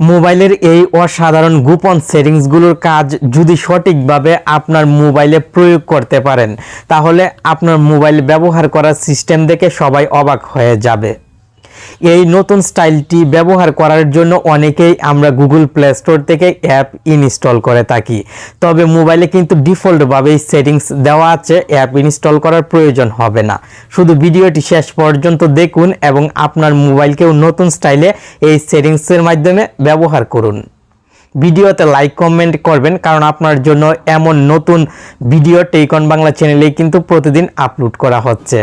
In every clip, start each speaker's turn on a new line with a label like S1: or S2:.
S1: মোবাইলের এই অসাধারণ গোপন সেটিংসগুলোর কাজ যদি সঠিকভাবে আপনার মোবাইলে প্রয়োগ করতে পারেন, তাহলে আপনার মোবাইল ব্যবহার করার সিস্টেম দেখে সবাই অবাক হয়ে যাবে। এই নতুন স্টাইলটি ব্যবহার করার জন্য অনেকেই আমরা গুগল প্লে স্টোর থেকে অ্যাপ ইনস্টল করে থাকি। তবে মোবাইলে কিন্তু ডিফল্টভাবেই সেটিংস দেওয়া আছে অ্যাপ ইনস্টল করার প্রয়োজন হবে না। শুধু ভিডিওটি শেষ পর্যন্ত দেখুন এবং আপনার মোবাইলকেও নতুন স্টাইলে এই সেটিংসের মাধ্যমে ব্যবহার করুন। ভিডিওতে লাইক কমেন্ট করবেন, কারণ আপনার জন্য এমন নতুন ভিডিও টেকন বাংলা চ্যানেলেই কিন্তু প্রতিদিন আপলোড করা হচ্ছে।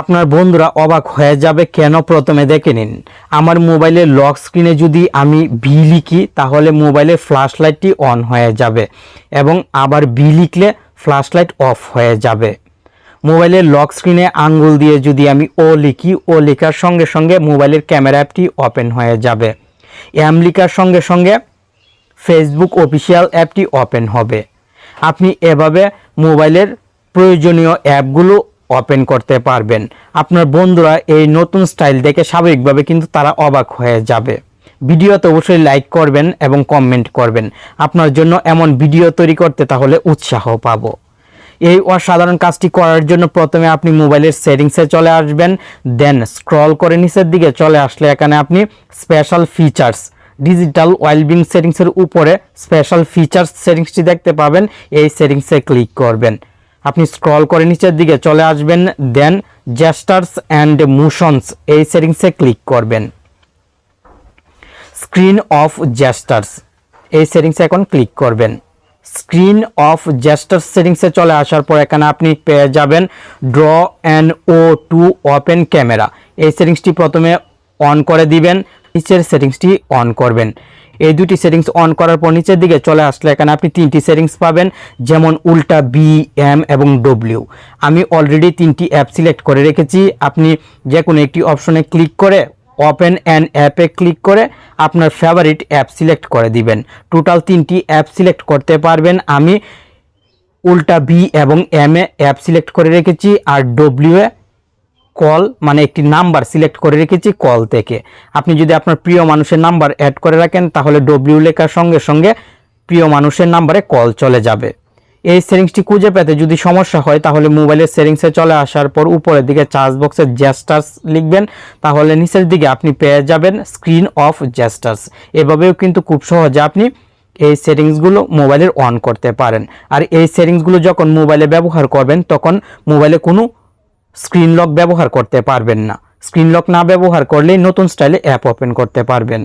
S1: আপনার বন্ধুরা অবাক হয়ে যাবে কেন প্রথমে দেখে নিন। আমার মোবাইলের লক স্ক্রিনে যদি আমি ভি লিখি, তাহলে মোবাইলের ফ্ল্যাশ লাইটটি অন হয়ে যাবে এবং আবার বি লিখলে ফ্ল্যাশ লাইট অফ হয়ে যাবে। মোবাইলের লক স্ক্রিনে আঙ্গুল দিয়ে যদি আমি ও লিখি ও লেখার সঙ্গে সঙ্গে মোবাইলের ক্যামেরা অ্যাপটি ওপেন হয়ে যাবে। এম লিখার সঙ্গে সঙ্গে ফেসবুক অফিসিয়াল অ্যাপটি ওপেন হবে। আপনি এভাবে মোবাইলের প্রয়োজনীয় অ্যাপগুলো ওপেন করতে পারবেন। আপনার বন্ধুরা এই নতুন স্টাইল দেখে স্বাভাবিকভাবে কিন্তু তারা অবাক হয়ে যাবে। ভিডিওতে অবশ্যই লাইক করবেন এবং কমেন্ট করবেন। আপনার জন্য এমন ভিডিও তৈরি করতে তাহলে উৎসাহ পাবো। এই অসাধারণ কাজটি করার জন্য প্রথমে আপনি মোবাইলের সেটিংসে চলে আসবেন দেন স্ক্রল করে নিচের দিকে চলে আসলে এখানে আপনি স্পেশাল ফিচার্স ডিজিটাল ওয়েলবিং সেটিংসের উপরে স্পেশাল ফিচার্স সেটিংসটি দেখতে পাবেন। এই সেটিংসে ক্লিক করবেন। আপনি স্ক্রল করে নিচের দিকে চলে আসবেন দেন জেস্টার্স অ্যান্ড মোশনস এই সেটিংসে ক্লিক করবেন। স্ক্রিন অফ জেস্টার্স এই সেটিংসে এখন ক্লিক করবেন। স্ক্রিন অফ জেস্টার্স সেটিংসে চলে আসার পর এখানে আপনি পেয়ে যাবেন draw and O to open camera এই সেটিংসটি প্রথমে অন করে দিবেন, নিচের সেটিংসটি অন করবেন। এই দুটি সেটিংস অন করার পর নিচের দিকে চলে আসলে এখানে আপনি তিনটি সেটিংস পাবেন, যেমন উল্টা বি এম এবং ডব্লিউ আমি অলরেডি তিনটি অ্যাপ সিলেক্ট করে রেখেছি। আপনি যে কোনো একটি অপশনে ক্লিক করে ওপেন অ্যান অ্যাপে ক্লিক করে আপনার ফেভারিট অ্যাপ সিলেক্ট করে দিবেন। টোটাল তিনটি অ্যাপ সিলেক্ট করতে পারবেন। আমি উল্টা বি এবং এম এ অ্যাপ সিলেক্ট করে রেখেছি আর ডব্লিউ এ কল মানে একটি নাম্বার সিলেক্ট করে রেখেছি কল থেকে। আপনি যদি আপনার প্রিয় মানুষের নাম্বার অ্যাড করে রাখেন, তাহলে ডব্লিউ লেখার সঙ্গে সঙ্গে প্রিয় মানুষের নাম্বারে কল চলে যাবে। এই সেটিংসটি খুঁজে পেতে যদি সমস্যা হয়, তাহলে মোবাইলের সেটিংসে চলে আসার পর উপরের দিকে চার্জ বক্সে জেস্টার্স লিখবেন। তাহলে নিচের দিকে আপনি পেয়ে যাবেন স্ক্রিন অফ জেস্টার্স এভাবেও কিন্তু খুব সহজে আপনি এই সেটিংসগুলো মোবাইলের অন করতে পারেন। আর এই সেটিংসগুলো যখন মোবাইলে ব্যবহার করবেন, তখন মোবাইলে কোনো স্ক্রিন লক ব্যবহার করতে পারবেন না। স্ক্রিন লক না ব্যবহার করলে নতুন স্টাইলে অ্যাপ ওপেন করতে পারবেন।